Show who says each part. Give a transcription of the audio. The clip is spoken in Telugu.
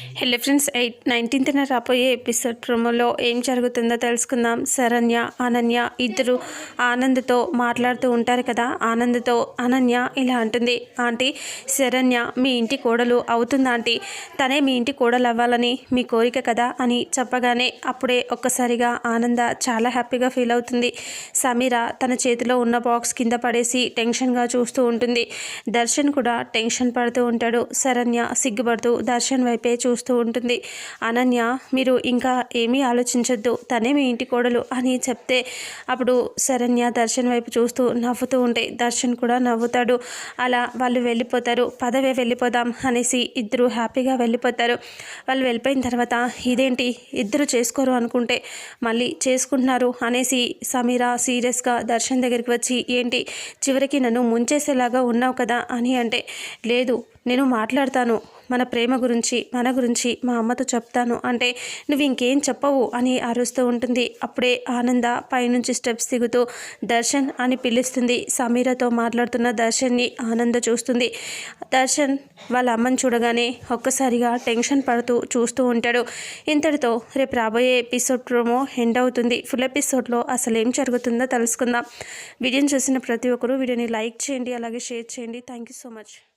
Speaker 1: హలో ఫ్రెండ్స్ ఎయిట్ నైన్టీన్త్న రాబోయే ఎపిసోడ్ ప్రోమోలో ఏం జరుగుతుందో తెలుసుకుందాం. శరణ్య అనన్య ఇద్దరు ఆనంద్తో మాట్లాడుతూ ఉంటారు కదా ఆనంద్తో అనన్య ఇలా అంటుంది ఆంటీ శరణ్య మీ ఇంటి కోడలు అవుతుందా ఆంటీ? తనే మీ ఇంటి కోడలు అవ్వాలని మీ కోరిక కదా? అని చెప్పగానే అప్పుడే ఒక్కసారిగా ఆనంద చాలా హ్యాపీగా ఫీల్ అవుతుంది. సమీర తన చేతిలో ఉన్న బాక్స్ కింద పడేసి టెన్షన్గా చూస్తూ ఉంటుంది. దర్శన్ కూడా టెన్షన్ పడుతూ ఉంటాడు. శరణ్య సిగ్గుపడుతూ దర్శన్ వైపే చూస్తూ ఉంటుంది. అనన్య మీరు ఇంకా ఏమీ ఆలోచించొద్దు. తనే మీ ఇంటి కోడలు అని చెప్తే అప్పుడు శరణ్య దర్శన్ వైపు చూస్తూ నవ్వుతూ ఉంటే దర్శన్ కూడా నవ్వుతాడు. అలా వాళ్ళు వెళ్ళిపోతారు. పదవే వెళ్ళిపోదాం అనేసి ఇద్దరు హ్యాపీగా వెళ్ళిపోతారు. వాళ్ళు వెళ్ళిపోయిన తర్వాత ఇదేంటి? ఇద్దరు చేసుకోరు అనుకుంటే మళ్ళీ చేసుకుంటున్నారు అనేసి సమీర సీరియస్గా దర్శన్ దగ్గరికి వచ్చి ఏంటి? చివరికి నన్ను ముంచేసేలాగా ఉన్నావు కదా అని అంటే లేదు. నేను మాట్లాడతాను మన ప్రేమ గురించి మన గురించి మా అమ్మతో చెప్తాను. అంటే నువ్వు ఇంకేం చెప్పవు అని అరుస్తూ ఉంటుంది. అప్పుడే ఆనంద పైనుంచి స్టెప్స్ దిగుతూ దర్శన్ అని పిలుస్తుంది. సమీరతో మాట్లాడుతున్న దర్శన్ని ఆనంద చూస్తుంది. దర్శన్ వాళ్ళ అమ్మని చూడగానే ఒక్కసారిగా టెన్షన్ పడుతూ చూస్తూ ఉంటాడు. ఇంతటితో రేపు రాబోయే ఎపిసోడ్ ప్రోమో ఎండ్ అవుతుంది. ఫుల్ ఎపిసోడ్లో అసలు ఏం జరుగుతుందో తెలుసుకుందాం. వీడియోని చూసిన ప్రతి ఒక్కరూ వీడియోని లైక్ చేయండి అలాగే షేర్ చేయండి. Thank you so much.